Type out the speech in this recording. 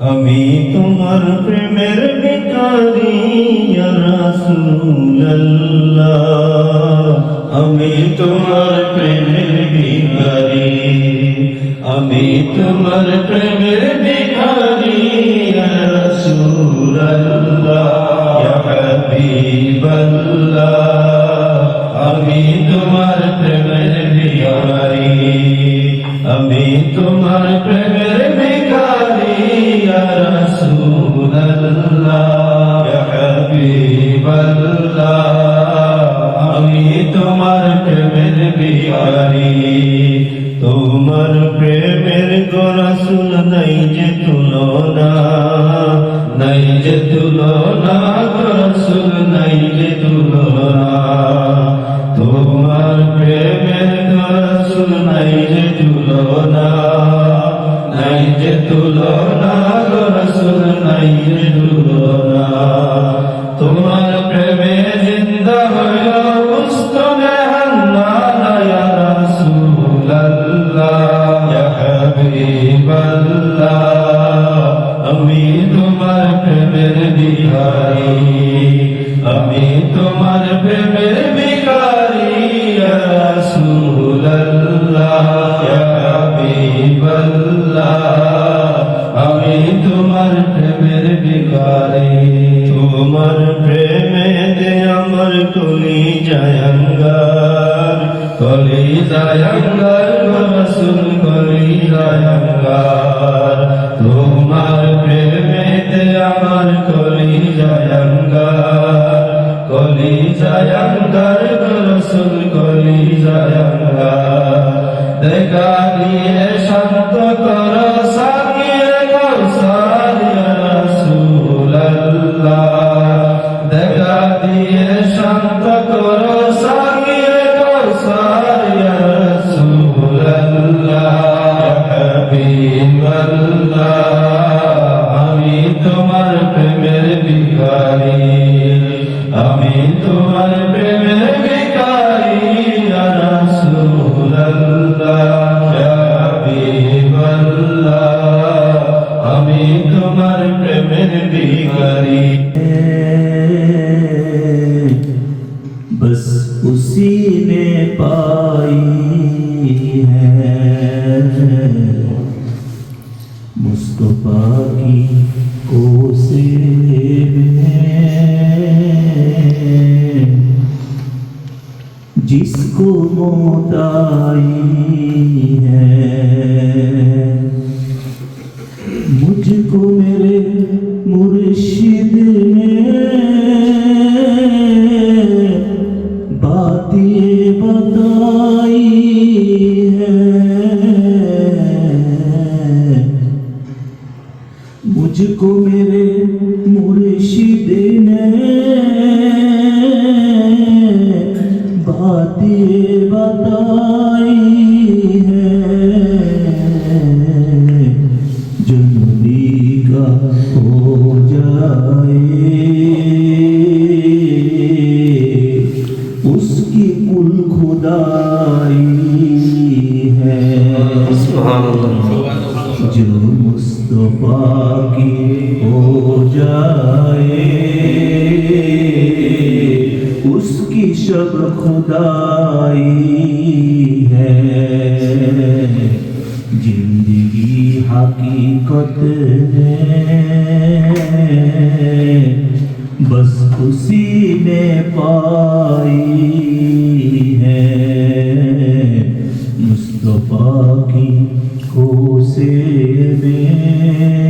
আমি তোমার প্রেমের বেকারি আমি তোমার প্রেমের বিহারি আমি তোমার প্রেমের বিহারি রসুল্লাহ আমি তোমার তোমার প্রেমের ভিখারি ইয়া আমি তোমার প্রেমের ভিখারি। তুলনা আঙ্গার কলিজায় আঙ্গার मुस्तफा की कोसे में जिसको मौत आई है मुझको मेरे मुर्शिद ने बातें मुझको मेरे मुर्शिद ने बातें شب خدائی ہے۔ زندگی حقیقت ہے۔ بس اسی نے پائی ہے۔ مصطفیٰ کی کوسے میں۔